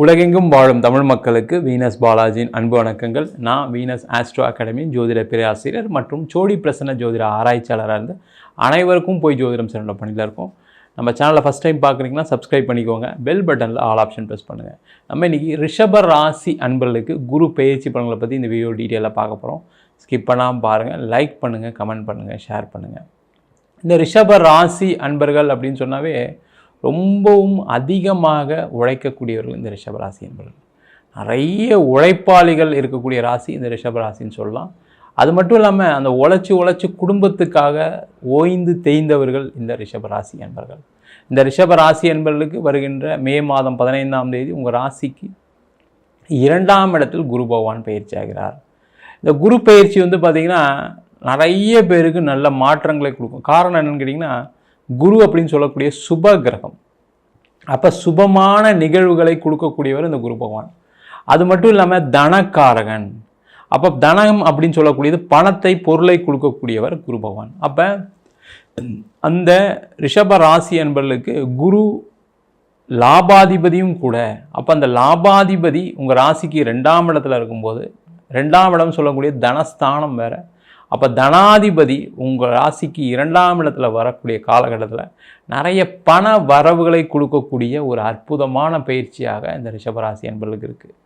உலகெங்கும் வாழும் தமிழ் மக்களுக்கு வீனஸ் பாலாஜியின் அன்பு வணக்கங்கள். நான் வீனஸ் ஆஸ்ட்ரோ அகாடமி ஜோதிட பேராசிரியர் மற்றும் சோடி பிரசன்ன ஜோதிட ஆராய்ச்சியாளராக இருந்து அனைவருக்கும் போய் ஜோதிடம் சிறந்த பணியில் இருக்கோம். நம்ம சேனலை ஃபஸ்ட் டைம் பார்க்குறீங்கன்னா சப்ஸ்கிரைப் பண்ணிக்கோங்க. பெல் பட்டனில் ஆல் ஆப்ஷன் ப்ரெஸ் பண்ணுங்கள் நம்ம இன்றைக்கி ரிஷப ராசி அன்பர்களுக்கு குரு பயிற்சி பலன்களை பற்றி இந்த வீடியோ டீட்டெயிலாக பார்க்க போகிறோம் ஸ்கிப் பண்ணாமல் பாருங்கள் லைக் பண்ணுங்கள் கமெண்ட் பண்ணுங்கள் ஷேர் பண்ணுங்கள் இந்த ரிஷப ராசி அன்பர்கள் அப்படின்னு சொன்னாவே ரொம்பவும் அதிகமாக உழைக்கக்கூடியவர்கள் இந்த ரிஷப ராசி நிறைய உழைப்பாளிகள் இருக்கக்கூடிய ராசி இந்த ரிஷபராசின்னு சொல்லலாம். அது மட்டும் இல்லாமல் அந்த உழைச்சி உழைச்சி குடும்பத்துக்காக ஓய்ந்து தேய்ந்தவர்கள் இந்த ரிஷபராசி ராசி இந்த ரிஷபராசி ராசி வருகின்ற மே மாதம் பதினைந்தாம் தேதி உங்கள் ராசிக்கு இரண்டாம் இடத்தில் குரு பகவான் பயிற்சி ஆகிறார். இந்த குரு பயிற்சி வந்து பார்த்திங்கன்னா நிறைய பேருக்கு நல்ல மாற்றங்களை கொடுக்கும். காரணம் என்னென்னு கேட்டிங்கன்னா குரு அப்படின்னு சொல்லக்கூடிய சுப கிரகம். அப்போ சுபமான நிகழ்வுகளை கொடுக்கக்கூடியவர் இந்த குரு பகவான். அது மட்டும் இல்லாமல் தனக்காரகன். அப்போ தனம் அப்படின்னு சொல்லக்கூடியது பணத்தை பொருளை கொடுக்கக்கூடியவர் குரு பகவான். அப்போ அந்த ரிஷப ராசி என்பர்களுக்கு குரு லாபாதிபதியும் கூட அப்போ அந்த லாபாதிபதி உங்கள் ராசிக்கு ரெண்டாம் இடத்துல இருக்கும்போது ரெண்டாம் இடம் சொல்லக்கூடிய தனஸ்தானம் வேறு அப்போ தனாதிபதி உங்கள் ராசிக்கு இரண்டாம் இடத்துல வரக்கூடிய காலகட்டத்தில் நிறைய பண வரவுகளை கொடுக்கக்கூடிய ஒரு அற்புதமான பயிற்சியாக இந்த ரிஷபராசி என்பர்களுக்கு இருக்குது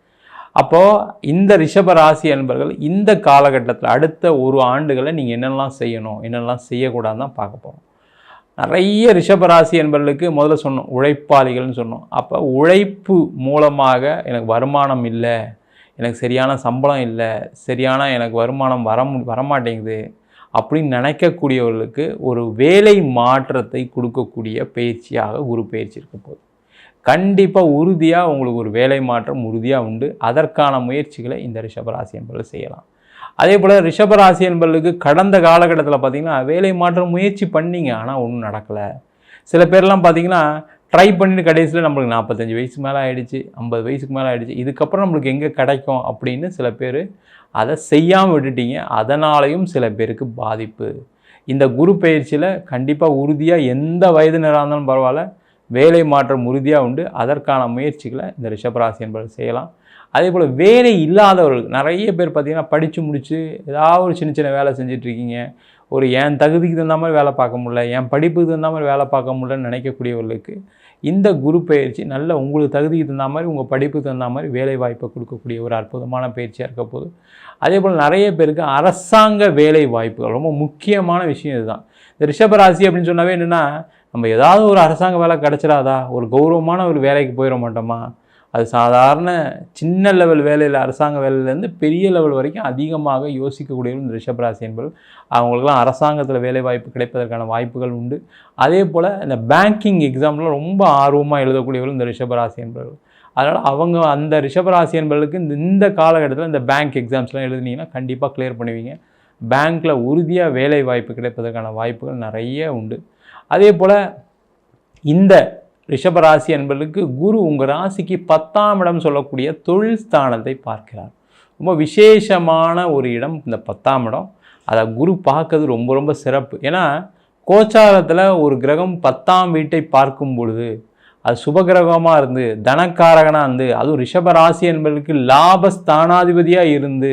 அப்போது இந்த ரிஷபராசி என்பர்கள் இந்த காலகட்டத்தில் அடுத்த ஒரு ஆண்டுகளை நீங்கள் என்னெல்லாம் செய்யணும் என்னெல்லாம் செய்யக்கூடாதுன்னு தான் பார்க்க போகிறோம் நிறைய ரிஷபராசி என்பர்களுக்கு முதல்ல சொன்னோம் உழைப்பாளிகள்னு சொன்னோம். அப்போ உழைப்பு மூலமாக எனக்கு வருமானம் இல்லை எனக்கு சரியான சம்பளம் இல்லை சரியான எனக்கு வருமானம் வர மு வரமாட்டேங்குது அப்படின்னு நினைக்கக்கூடியவர்களுக்கு ஒரு வேலை மாற்றத்தை கொடுக்கக்கூடிய பயிற்சியாக குரு பயிற்சி இருக்க போகுது. கண்டிப்பாக உறுதியாக உங்களுக்கு ஒரு வேலை மாற்றம் உறுதியாக உண்டு. அதற்கான முயற்சிகளை இந்த ரிஷபராசி என்பர்கள் செய்யலாம். அதே போல் ரிஷபராசி என்பவர்களுக்கு கடந்த காலகட்டத்தில் பார்த்திங்கன்னா வேலை மாற்றம் முயற்சி பண்ணீங்க ஆனால் ஒன்றும் நடக்கலை. சில பேர்லாம் பார்த்திங்கன்னா ட்ரை பண்ணிட்டு கடைசியில் நம்மளுக்கு நாற்பத்தஞ்சு வயசு மேலே ஆகிடுச்சு ஐம்பது வயசுக்கு மேலே ஆகிடுச்சு இதுக்கப்புறம் நம்மளுக்கு எங்கே கிடைக்கும் அப்படின்னு சில பேர் அதை செய்யாமல் விட்டுட்டீங்க. அதனாலையும் சில பேருக்கு பாதிப்பு. இந்த குரு பயிற்சியில் கண்டிப்பாக உறுதியாக எந்த வயதினராக இருந்தாலும் பரவாயில்ல வேலை மாற்றம் உறுதியாக உண்டு. அதற்கான முயற்சிகளை இந்த ரிஷபராசி என்பவர்கள் செய்யலாம். அதே போல் வேலை இல்லாதவர்கள் நிறைய பேர் பார்த்திங்கன்னா படித்து முடித்து ஏதாவது ஒரு சின்ன சின்ன வேலை செஞ்சிட்ருக்கீங்க ஒரு என் தகுதிக்கு தகுந்த மாதிரி வேலை பார்க்க முடியல என் படிப்புக்கு தகுந்த மாதிரி வேலை பார்க்க முடியலன்னு நினைக்கக்கூடியவர்களுக்கு இந்த குரு பயிற்சி நல்ல உங்களுக்கு தகுதிக்கு தகுந்த மாதிரி உங்கள் படிப்புக்கு தகுந்த மாதிரி வேலை வாய்ப்பை கொடுக்கக்கூடிய ஒரு அற்புதமான பயிற்சியாக இருக்க போது அதே போல் நிறைய பேருக்கு அரசாங்க வேலை வாய்ப்புகள் ரொம்ப முக்கியமான விஷயம் இதுதான். இந்த ரிஷபராசி அப்படின்னு சொன்னாவே என்னென்னா நம்ம ஏதாவது ஒரு அரசாங்க வேலை கிடச்சிடாதா? ஒரு கௌரவமான ஒரு வேலைக்கு போயிட மாட்டோமா? அது சாதாரண சின்ன லெவல் வேலையில் அரசாங்க வேலையிலேருந்து பெரிய லெவல் வரைக்கும் அதிகமாக யோசிக்கக்கூடியவர்கள் இந்த ரிஷபராசி என்பது அவங்களுக்குலாம் அரசாங்கத்தில் வேலை வாய்ப்பு கிடைப்பதற்கான வாய்ப்புகள் உண்டு. அதே போல் இந்த பேங்கிங் எக்ஸாம்லாம் ரொம்ப ஆர்வமாக எழுதக்கூடியவர்கள் இந்த ரிஷபராசி என்பவர்கள். அதனால் அவங்க அந்த ரிஷபராசி என்பவர்களுக்கு இந்த இந்த காலகட்டத்தில் இந்த பேங்க் எக்ஸாம்ஸ்லாம் எழுதுனீங்கன்னா கண்டிப்பாக கிளியர் பண்ணுவீங்க. பேங்க்கில் உறுதியாக வேலை வாய்ப்பு கிடைப்பதற்கான வாய்ப்புகள் நிறைய உண்டு. அதே போல் இந்த ரிஷபராசி என்பதற்கு குரு உங்கள் ராசிக்கு பத்தாம் இடம் சொல்லக்கூடிய தொழில் ஸ்தானத்தை பார்க்கிறார். ரொம்ப விசேஷமான ஒரு இடம் இந்த பத்தாம் இடம். அதை குரு பார்க்கறது ரொம்ப ரொம்ப சிறப்பு. ஏன்னா கோச்சாரத்தில் ஒரு கிரகம் பத்தாம் வீட்டை பார்க்கும் பொழுது அது சுபகிரகமாக இருந்து தனக்காரகனாக இருந்து அதுவும் ரிஷபராசி என்பதற்கு லாபஸ்தானாதிபதியாக இருந்து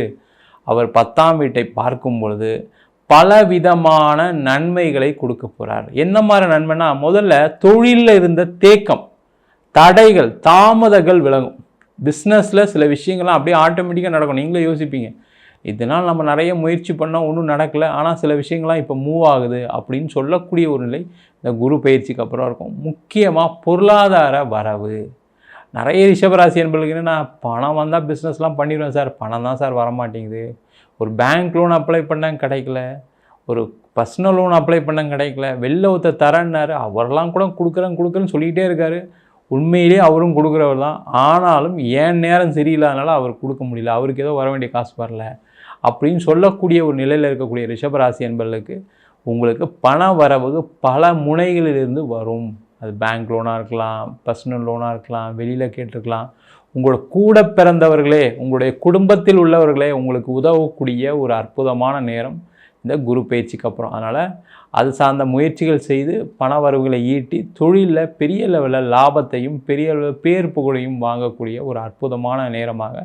அவர் பத்தாம் வீட்டை பார்க்கும் பொழுது பலவிதமான நன்மைகளை கொடுக்க போகிறார் என்ன மாதிரி நன்மைனா முதல்ல தொழிலில் இருந்த தேக்கம் தடைகள் தாமதங்கள் விலகும். பிஸ்னஸில் சில விஷயங்கள்லாம் அப்படியே ஆட்டோமேட்டிக்காக நடக்கும். நீங்களே யோசிப்பீங்க இதனால் நம்ம நிறைய முயற்சி பண்ணால் ஒன்றும் நடக்கலை ஆனால் சில விஷயங்கள்லாம் இப்போ மூவ் ஆகுது அப்படின்னு சொல்லக்கூடிய ஒரு நிலை இந்த குரு பயிற்சிக்கு அப்புறம் இருக்கும். முக்கியமாக பொருளாதார வரவு. நிறைய ரிஷபராசி என்பதுக்கு என்னென்னா பணம் வந்தால் பிஸ்னஸ்லாம் பண்ணிடுவேன் சார். பணம் தான் சார் வரமாட்டேங்குது. ஒரு பேங்க் லோன் அப்ளை பண்ணேன் கிடைக்கல. ஒரு பர்சனல் லோன் அப்ளை பண்ணேன் கிடைக்கல. வெளில ஒருத்தர் தரேன்னாரு அவரெல்லாம் கூட கொடுக்குறேன் கொடுக்குறேன்னு சொல்லிக்கிட்டே இருக்காரு. உண்மையிலே அவரும் கொடுக்குறவர் தான். ஆனாலும் ஏன் நேரம் சரியில்லாதனால அவர் கொடுக்க முடியல. அவருக்கு ஏதோ வர வேண்டிய காசு வரல. அப்படின்னு சொல்லக்கூடிய ஒரு நிலையில் இருக்கக்கூடிய ரிஷபராசி என்பர்களுக்கு உங்களுக்கு பண வரவு பல முனைகளிலிருந்து வரும். அது பேங்க் லோனாக இருக்கலாம் பர்சனல் லோனாக இருக்கலாம் வெளியில் கேட்டிருக்கலாம். உங்களோட கூட பிறந்தவர்களே உங்களுடைய குடும்பத்தில் உள்ளவர்களே உங்களுக்கு உதவக்கூடிய ஒரு அற்புதமான நேரம் இந்த குரு பயிற்சிக்கு அப்புறம். அதனால் அது சார்ந்த முயற்சிகள் செய்து பண வரவுகளை ஈட்டி தொழிலில் பெரிய லெவலில் லாபத்தையும் பெரிய அளவில் பேர் புகழையும் வாங்கக்கூடிய ஒரு அற்புதமான நேரமாக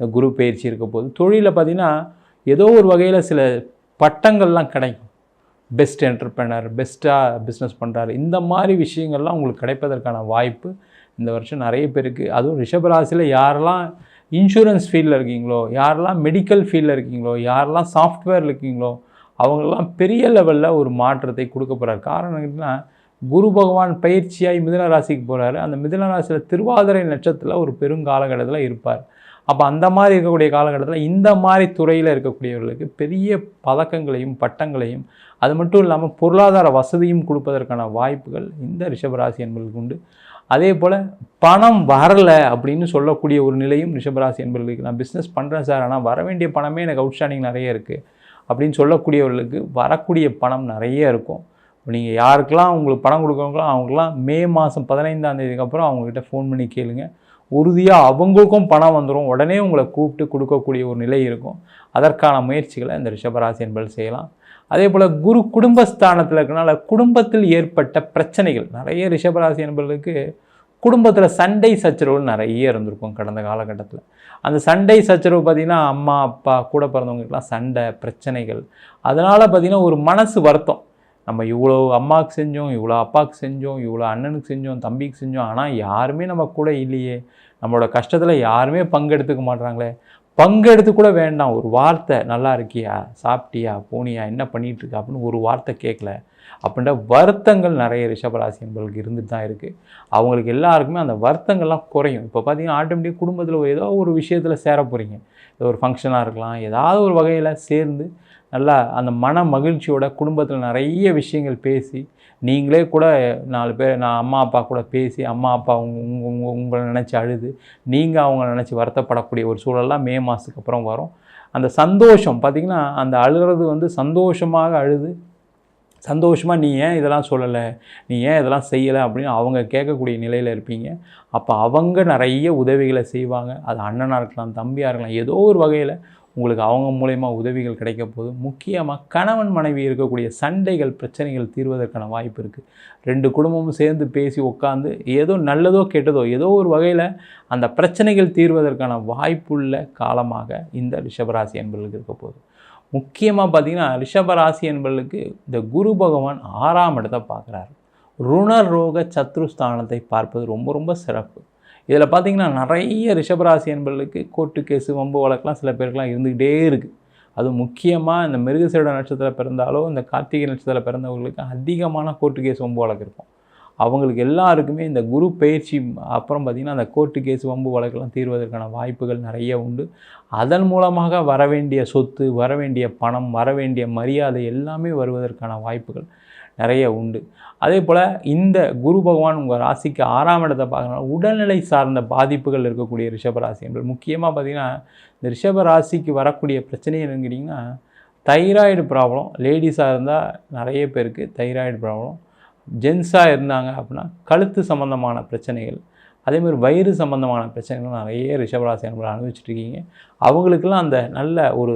இந்த குரு பயிற்சி இருக்க போது தொழிலில் பார்த்திங்கன்னா ஏதோ ஒரு வகையில் சில பட்டங்கள்லாம் கிடைக்கும். பெஸ்ட் என்டர்பிரனர் பெஸ்ட்டாக பிஸ்னஸ் பண்ணுறாரு இந்த மாதிரி விஷயங்கள்லாம் உங்களுக்கு கிடைப்பதற்கான வாய்ப்பு இந்த வருஷம் நிறைய பேருக்கு. அதுவும் ரிஷபராசியில் யாரெல்லாம் இன்சூரன்ஸ் ஃபீல்டில் இருக்கீங்களோ யாரெல்லாம் மெடிக்கல் ஃபீல்டில் இருக்கீங்களோ யாரெல்லாம் சாஃப்ட்வேர் இருக்கீங்களோ அவங்களெல்லாம் பெரிய லெவலில் ஒரு மாற்றத்தை கொடுக்க போகிறார் காரணம் என்னன்னா குரு பகவான் பயிற்சியாகி மிதுன ராசிக்கு போகிறாரு அந்த மிதுன ராசியில் திருவாதிரை நட்சத்திரத்தில் ஒரு பெருங்காலகட்டத்தில் இருப்பார். அப்போ அந்த மாதிரி இருக்கக்கூடிய காலகட்டத்தில் இந்த மாதிரி துறையில் இருக்கக்கூடியவர்களுக்கு பெரிய பதக்கங்களையும் பட்டங்களையும் அது மட்டும் இல்லாமல் பொருளாதார வசதியும் கொடுப்பதற்கான வாய்ப்புகள் இந்த ரிஷபராசி என்பதற்கு உண்டு. அதே போல் பணம் வரலை அப்படின்னு சொல்லக்கூடிய ஒரு நிலையும் ரிஷபராசி என்பவர்களுக்கு நான் பிஸ்னஸ் பண்ணுறேன் சார் ஆனால் வர வேண்டிய பணமே எனக்கு அவுட்ஸ்டாண்டிங் நிறைய இருக்குது அப்படின்னு சொல்லக்கூடியவர்களுக்கு வரக்கூடிய பணம் நிறைய இருக்கும். நீங்கள் யாருக்கெல்லாம் உங்களுக்கு பணம் கொடுக்குறவங்களோ அவங்களாம் மே மாதம் பதினைந்தாம் தேதிக்கு அப்புறம் அவங்கக்கிட்ட ஃபோன் பண்ணி கேளுங்க. உறுதியாக அவங்களுக்கும் பணம் வந்துடும் உடனே உங்களை கூப்பிட்டு கொடுக்கக்கூடிய ஒரு நிலை இருக்கும். அதற்கான முயற்சிகளை இந்த ரிஷபராசி என்பது செய்யலாம். அதே போல் குரு குடும்பஸ்தானத்தில் இருக்கனால குடும்பத்தில் ஏற்பட்ட பிரச்சனைகள். நிறைய ரிஷபராசி என்பவர்களுக்கு குடும்பத்தில் சண்டை சச்சரவுகள் நிறைய இருந்திருக்கும் கடந்த காலகட்டத்தில். அந்த சண்டை சச்சரவு பார்த்திங்கன்னா அம்மா அப்பா கூட பிறந்தவங்களுக்கெல்லாம் சண்டை பிரச்சனைகள். அதனால் பார்த்திங்கன்னா ஒரு மனசு வருத்தம். நம்ம இவ்வளோ அம்மாவுக்கு செஞ்சோம் இவ்வளோ அப்பாவுக்கு செஞ்சோம் இவ்வளோ அண்ணனுக்கு செஞ்சோம் தம்பிக்கு செஞ்சோம். ஆனால் யாருமே நம்ம கூட இல்லையே. நம்மளோட கஷ்டத்தில் யாருமே பங்கெடுத்துக்க மாட்றாங்களே. பங்கெடுத்து கூட வேண்டாம். ஒரு வார்த்தை நல்லா இருக்கியா? சாப்பிட்டியா? போனியா? என்ன பண்ணிகிட்ருக்க அப்படின்னு ஒரு வார்த்தை கேட்கல. அப்படின்ற வருத்தங்கள் நிறைய ரிஷபராசி என்பவர்களுக்கு இருந்துட்டு தான் இருக்குது அவங்களுக்கு எல்லாருக்குமே அந்த வருத்தங்கள்லாம் குறையும். இப்போ பார்த்தீங்கன்னா ஆட்டோமேட்டிக் குடும்பத்தில் ஏதோ ஒரு விஷயத்தில் சேர போகிறீங்க ஒரு ஃபங்க்ஷனாக இருக்கலாம் ஏதாவது ஒரு வகையில் சேர்ந்து நல்லா அந்த மன மகிழ்ச்சியோட குடும்பத்தில் நிறைய விஷயங்கள் பேசி நீங்களே கூட நாலு பேர் நான் அம்மா அப்பா கூட பேசி அம்மா அப்பா உங்க உங்களை நினச்சி அழுது நீங்கள் அவங்க நினச்சி வருத்தப்படக்கூடிய ஒரு சூழல்லாம் மே மாதத்துக்கு அப்புறம் வரும். அந்த சந்தோஷம் பார்த்திங்கன்னா அந்த அழுகிறது வந்து சந்தோஷமாக அழுது சந்தோஷமாக நீ ஏன் இதெல்லாம் சொல்லலை நீ ஏன் இதெல்லாம் செய்யலை அப்படின்னு அவங்க கேட்கக்கூடிய நிலையில் இருப்பீங்க. அப்போ அவங்க நிறைய உதவிகளை செய்வாங்க. அது அண்ணனாக இருக்கலாம் தம்பியாக இருக்கலாம் ஏதோ ஒரு வகையில் உங்களுக்கு அவங்க மூலயமா உதவிகள் கிடைக்க போது முக்கியமாக கணவன் மனைவி இருக்கக்கூடிய சண்டைகள் பிரச்சனைகள் தீர்வதற்கான வாய்ப்பு இருக்குது ரெண்டு குடும்பமும் சேர்ந்து பேசி உட்காந்து ஏதோ நல்லதோ கெட்டதோ ஏதோ ஒரு வகையில் அந்த பிரச்சனைகள் தீர்வதற்கான வாய்ப்புள்ள காலமாக இந்த ரிஷபராசி என்பர்களுக்கு இருக்க போகுது. முக்கியமாக பார்த்திங்கன்னா ரிஷபராசி என்பர்களுக்கு இந்த குரு பகவான் ஆறாம் இடத்தை பார்க்குறாரு ருணரோக சத்ருஸ்தானத்தை பார்ப்பது ரொம்ப ரொம்ப சிறப்பு. இதில் பார்த்திங்கன்னா நிறைய ரிஷபராசி என்பர்களுக்கு கோர்ட்டு கேஸு வம்பு வழக்கெலாம் சில பேருக்கெலாம் இருந்துக்கிட்டே இருக்குது அது முக்கியமாக இந்த மிருகசீட நட்சத்திரம் பிறந்தாலோ இந்த கார்த்திகை நட்சத்திரம் பிறந்தவங்களுக்கு அதிகமான கோர்ட்டு கேஸ் வம்பு வழக்கு இருக்கும். அவங்களுக்கு எல்லாருக்குமே இந்த குரு பயிற்சி அப்புறம் பார்த்திங்கன்னா அந்த கோர்ட்டு கேஸ் வம்பு வழக்கெல்லாம் தீர்வதற்கான வாய்ப்புகள் நிறைய உண்டு. அதன் மூலமாக வர வேண்டிய சொத்து வர வேண்டிய பணம் வர வேண்டிய மரியாதை எல்லாமே வருவதற்கான வாய்ப்புகள். நிறைய உண்டு. அதே போல் இந்த குரு பகவான் உங்கள் ராசிக்கு ஆறாம் இடத்தை பார்க்கணும் உடல்நிலை சார்ந்த பாதிப்புகள் இருக்கக்கூடிய ரிஷபராசி என்பது முக்கியமாக பார்த்திங்கன்னா இந்த ரிஷப ராசிக்கு வரக்கூடிய பிரச்சனை என்னன்னு கேட்டிங்கன்னா தைராய்டு ப்ராப்ளம் லேடிஸாக இருந்தால் நிறைய பேருக்கு தைராய்டு ப்ராப்ளம் ஜென்ஸாக இருந்தாங்க அப்படின்னா கழுத்து சம்மந்தமான பிரச்சனைகள் அதேமாதிரி வயிறு சம்மந்தமான பிரச்சனைகள் நிறைய ரிஷபராசி அனுபவம் அனுபவிச்சுட்ருக்கீங்க. அவங்களுக்கெல்லாம் அந்த நல்ல ஒரு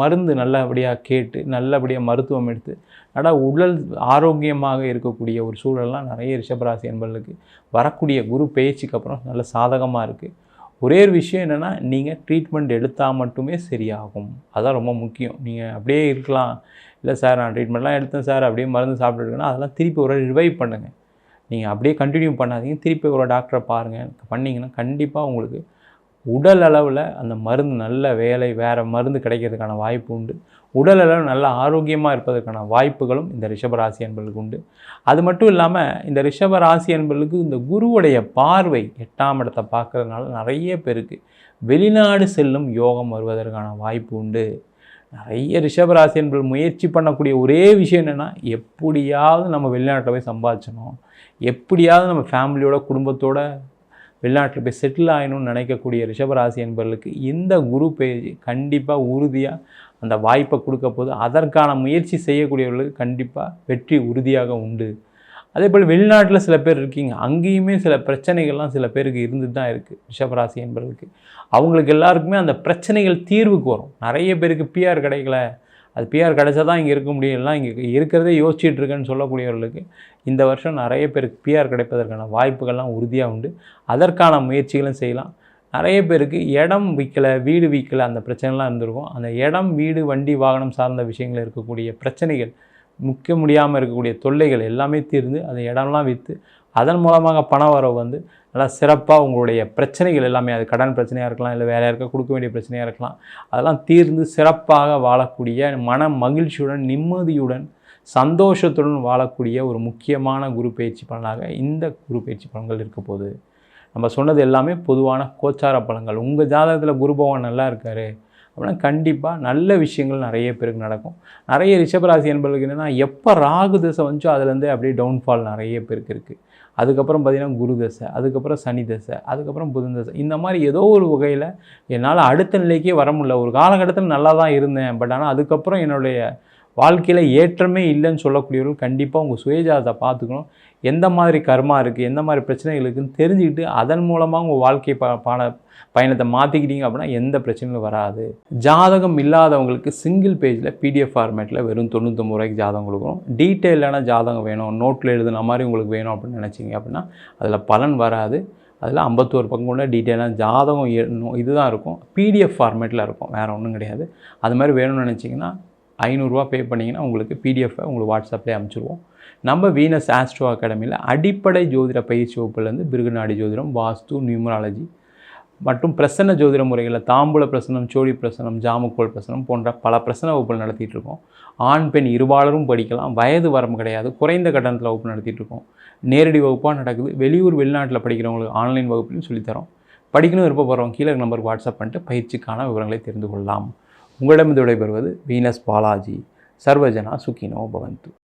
மருந்து நல்லபடியாக கேட்டு நல்லபடியாக மருத்துவம் எடுத்து நல்லா உடல் ஆரோக்கியமாக இருக்கக்கூடிய ஒரு சூழல்லாம் நிறைய ரிஷபராசி அன்பர்களுக்கு. வரக்கூடிய குரு பயிற்சிக்கு அப்புறம் நல்ல சாதகமாக இருக்குது ஒரே ஒரு விஷயம் என்னென்னா நீங்கள் ட்ரீட்மெண்ட் எடுத்தால் மட்டுமே சரியாகும். அதுதான் ரொம்ப முக்கியம். நீங்கள் அப்படியே இருக்கலாம். இல்லை சார் நான் ட்ரீட்மெண்ட்லாம் எடுத்தேன் சார் அப்படியே மருந்து சாப்பிட்டுருக்கேன்னா அதெல்லாம் திருப்பி ஒரு ரிவைவ் பண்ணுங்கள் நீங்கள் அப்படியே கண்டினியூ பண்ணாதீங்க. திருப்பி ஒரு டாக்டரை பாருங்கள் பண்ணிங்கன்னா கண்டிப்பாக உங்களுக்கு உடல் அளவில் அந்த மருந்து நல்ல வேலை வேறு மருந்து கிடைக்கிறதுக்கான வாய்ப்பு உண்டு. உடல் அளவு நல்ல ஆரோக்கியமாக இருப்பதற்கான வாய்ப்புகளும் இந்த ரிஷபராசி அன்பர்களுக்கு உண்டு. அது மட்டும் இல்லாமல் இந்த ரிஷபராசி அன்பர்களுக்கு இந்த குருவுடைய பார்வை எட்டாம் இடத்தை பார்க்கறதுனால நிறைய பேருக்கு வெளிநாடு செல்லும் யோகம் வருவதற்கான வாய்ப்பு உண்டு. நிறைய ரிஷபராசி என்பது முயற்சி பண்ணக்கூடிய ஒரே விஷயம் என்னென்னா எப்படியாவது நம்ம வெளிநாட்டில் போய் சம்பாதிச்சணும் எப்படியாவது நம்ம ஃபேமிலியோட குடும்பத்தோட வெளிநாட்டில் போய் செட்டில் ஆகணும்னு நினைக்கக்கூடிய ரிஷபராசி என்பவர்களுக்கு இந்த குரு பேஜ் கண்டிப்பாக உறுதியாக அந்த வாய்ப்பை கொடுக்க போது அதற்கான முயற்சி செய்யக்கூடியவர்களுக்கு கண்டிப்பாக வெற்றி உறுதியாக உண்டு. அதே போல் வெளிநாட்டில் சில பேர் இருக்கீங்க அங்கேயுமே சில பிரச்சனைகள்லாம் சில பேருக்கு இருந்துட்டு தான் இருக்குது ரிஷபராசி என்பவர்களுக்கு. அவங்களுக்கு எல்லாருக்குமே அந்த பிரச்சனைகள் தீர்வுக்கு வரும். நிறைய பேருக்கு பிஆர் கிடைக்கல. அது பிஆர் கிடைச்சா தான் இங்கே இருக்க முடியும். எல்லாம் இங்கே இருக்கிறதே யோசிச்சுட்டு இருக்கேன்னு சொல்லக்கூடியவர்களுக்கு இந்த வருஷம் நிறைய பேருக்கு பிஆர் கிடைப்பதற்கான வாய்ப்புகள்லாம் உறுதியாக உண்டு. அதற்கான முயற்சிகளும் செய்யலாம். நிறைய பேருக்கு இடம் விற்கலை வீடு விற்கலை அந்த பிரச்சனைலாம் இருந்திருக்கும். அந்த இடம் வீடு வண்டி வாகனம் சார்ந்த விஷயங்கள் இருக்கக்கூடிய பிரச்சனைகள் முக்க முடியாமல் இருக்கக்கூடிய தொல்லைகள் எல்லாமே தீர்ந்து அந்த இடம்லாம் விற்று அதன் மூலமாக பண வரவு வந்து நல்லா சிறப்பாக உங்களுடைய பிரச்சனைகள் எல்லாமே அது கடன் பிரச்சனையாக இருக்கலாம் இல்லை வேறு யாருக்கா கொடுக்க வேண்டிய பிரச்சனையாக இருக்கலாம் அதெல்லாம் தீர்ந்து சிறப்பாக வாழக்கூடிய மன மகிழ்ச்சியுடன் நிம்மதியுடன் சந்தோஷத்துடன் வாழக்கூடிய ஒரு முக்கியமான குரு பயிற்சி பலனாக இந்த குரு பயிற்சி பலன்கள் இருக்க போகுது. நம்ம சொன்னது எல்லாமே பொதுவான கோச்சார பலன்கள். உங்கள் ஜாதகத்தில் குரு பகவான் நல்லா இருக்கார். அப்படின்னா கண்டிப்பாக நல்ல விஷயங்கள் நிறைய பேருக்கு நடக்கும். நிறைய ரிஷபராசி என்பவர்களுக்கு என்னென்னா எப்போ ராகு தசை வந்துச்சோ அதுலேருந்தே அப்படியே டவுன்ஃபால் நிறைய பேருக்கு இருக்குது அதுக்கப்புறம் பார்த்திங்கன்னா குரு தசை அதுக்கப்புறம் சனி தசை அதுக்கப்புறம் புதன் தசை. இந்த மாதிரி ஏதோ ஒரு வகையில் என்னால் அடுத்த நிலைக்கே வர முடியல. ஒரு காலகட்டத்தில் நல்லா தான் இருந்தேன். பட் ஆனால் அதுக்கப்புறம் என்னுடைய வாழ்க்கையில் ஏற்றமே இல்லைன்னு சொல்லக்கூடியவர்கள் கண்டிப்பாக உங்கள் சுயஜாதத்தை பார்த்துக்கணும். எந்த மாதிரி கர்மா இருக்குது எந்த மாதிரி பிரச்சனைகள் இருக்குதுன்னு தெரிஞ்சுக்கிட்டு அதன் மூலமாக உங்கள் வாழ்க்கை பா பாட பயணத்தை மாற்றிக்கிட்டீங்க அப்படின்னா எந்த பிரச்சனையும் வராது. ஜாதகம் இல்லாதவங்களுக்கு சிங்கிள் பேஜில் பிடிஎஃப் ஃபார்மேட்டில் வெறும் தொண்ணூத்தொம்பது ரூபாய்க்கு ஜாதகம் கொடுக்குறோம் டீட்டெயிலான ஜாதகம் வேணும். நோட்டில் எழுதுன மாதிரி உங்களுக்கு வேணும் அப்படின்னு நினச்சிங்க அப்படின்னா அதில் பலன் வராது. அதில் ஐம்பத்தோரு பக்கம் கூட டீட்டெயிலாக ஜாதகம் இதுதான் இருக்கும். பிடிஎஃப் ஃபார்மேட்டில் இருக்கும். வேறு ஒன்றும் கிடையாது. அது மாதிரி வேணும்னு நினச்சிங்கன்னா ஐநூறுரூவா பே பண்ணிங்கன்னா உங்களுக்கு பிடிஎஃபை உங்களுக்கு வாட்ஸ்அப்லேயே அனுப்பிச்சிடுவோம் நம்ம வீனஸ் ஆஸ்ட்ரோ அகாடமியில் அடிப்படை ஜோதிட பயிற்சி வகுப்புலேருந்து பிருகுநாடி ஜோதிடம் வாஸ்து நியூமராலஜி மற்றும் பிரசன்ன ஜோதிட முறைகளில் தாம்பூல பிரசனம் சோழி பிரசனம் ஜாமக்கோல் பிரசனம் போன்ற பல பிரசன வகுப்புகள் நடத்திட்டு இருக்கோம். ஆண் பெண் இருபாலரும் படிக்கலாம். வயது வரம்பு கிடையாது. குறைந்த கட்டணத்தில் வகுப்பு நடத்திட்டு இருக்கோம். நேரடி வகுப்பாக நடக்குது. வெளியூர் வெளிநாட்டில் படிக்கிறவங்களுக்கு ஆன்லைன் வகுப்புலையும் சொல்லித்தரோம். படிக்கணும் விருப்பப்படுறவங்க கீழே நம்பருக்கு வாட்ஸ்அப் பண்ணிட்டு பயிற்சிக்கான விவரங்களை தெரிந்து கொள்ளலாம். உங்களிடம் விடைபெறுவது வீனஸ் பாலாஜி. சர்வஜனா சுகினோ பவந்து.